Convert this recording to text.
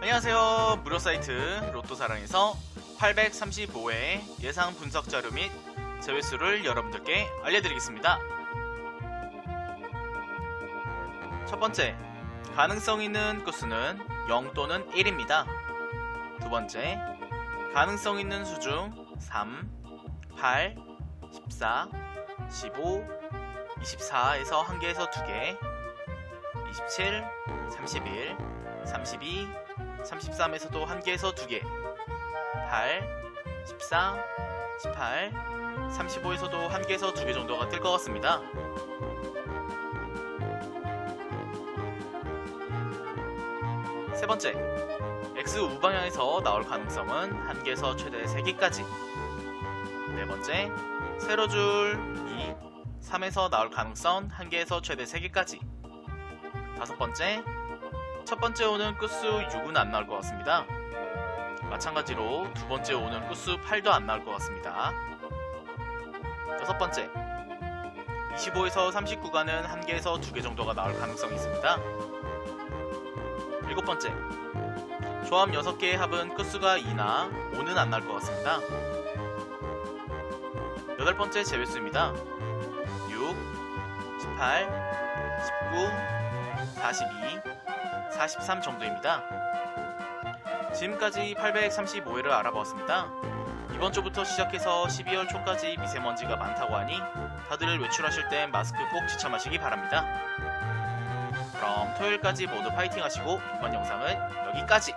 안녕하세요. 무료 사이트 로또사랑에서 835회 예상 분석 자료 및 제외수를 여러분들께 알려드리겠습니다. 첫 번째, 가능성 있는 끝수는 0 또는 1입니다. 두 번째, 가능성 있는 수 중 3, 8, 14, 15, 24에서 1개에서 2개, 27, 31, 32, 33에서도 1개에서 2개, 8, 14, 18, 35에서도 1개에서 2개 정도가 뜰 것 같습니다. 세 번째, X 우방향에서 나올 가능성은 1개에서 최대 3개까지. 네 번째, 세로줄 2, 3에서 나올 가능성 1개에서 최대 3개까지. 다섯 번째, 첫 번째 오는 끝수 6은 안 나올 것 같습니다. 마찬가지로 두 번째 오는 끝수 8도 안 나올 것 같습니다. 여섯 번째, 25에서 39가는 1개에서 2개 정도가 나올 가능성이 있습니다. 일곱 번째, 조합 6개의 합은 끝수가 2나 5는 안 나올 것 같습니다. 여덟 번째 제외수입니다. 6, 18, 19, 42, 43 정도입니다. 지금까지 835회를 알아보았습니다. 이번 주부터 시작해서 12월 초까지 미세먼지가 많다고 하니 다들 외출하실 땐 마스크 꼭 지쳐 마시기 바랍니다. 그럼 토요일까지 모두 파이팅 하시고 이번 영상은 여기까지!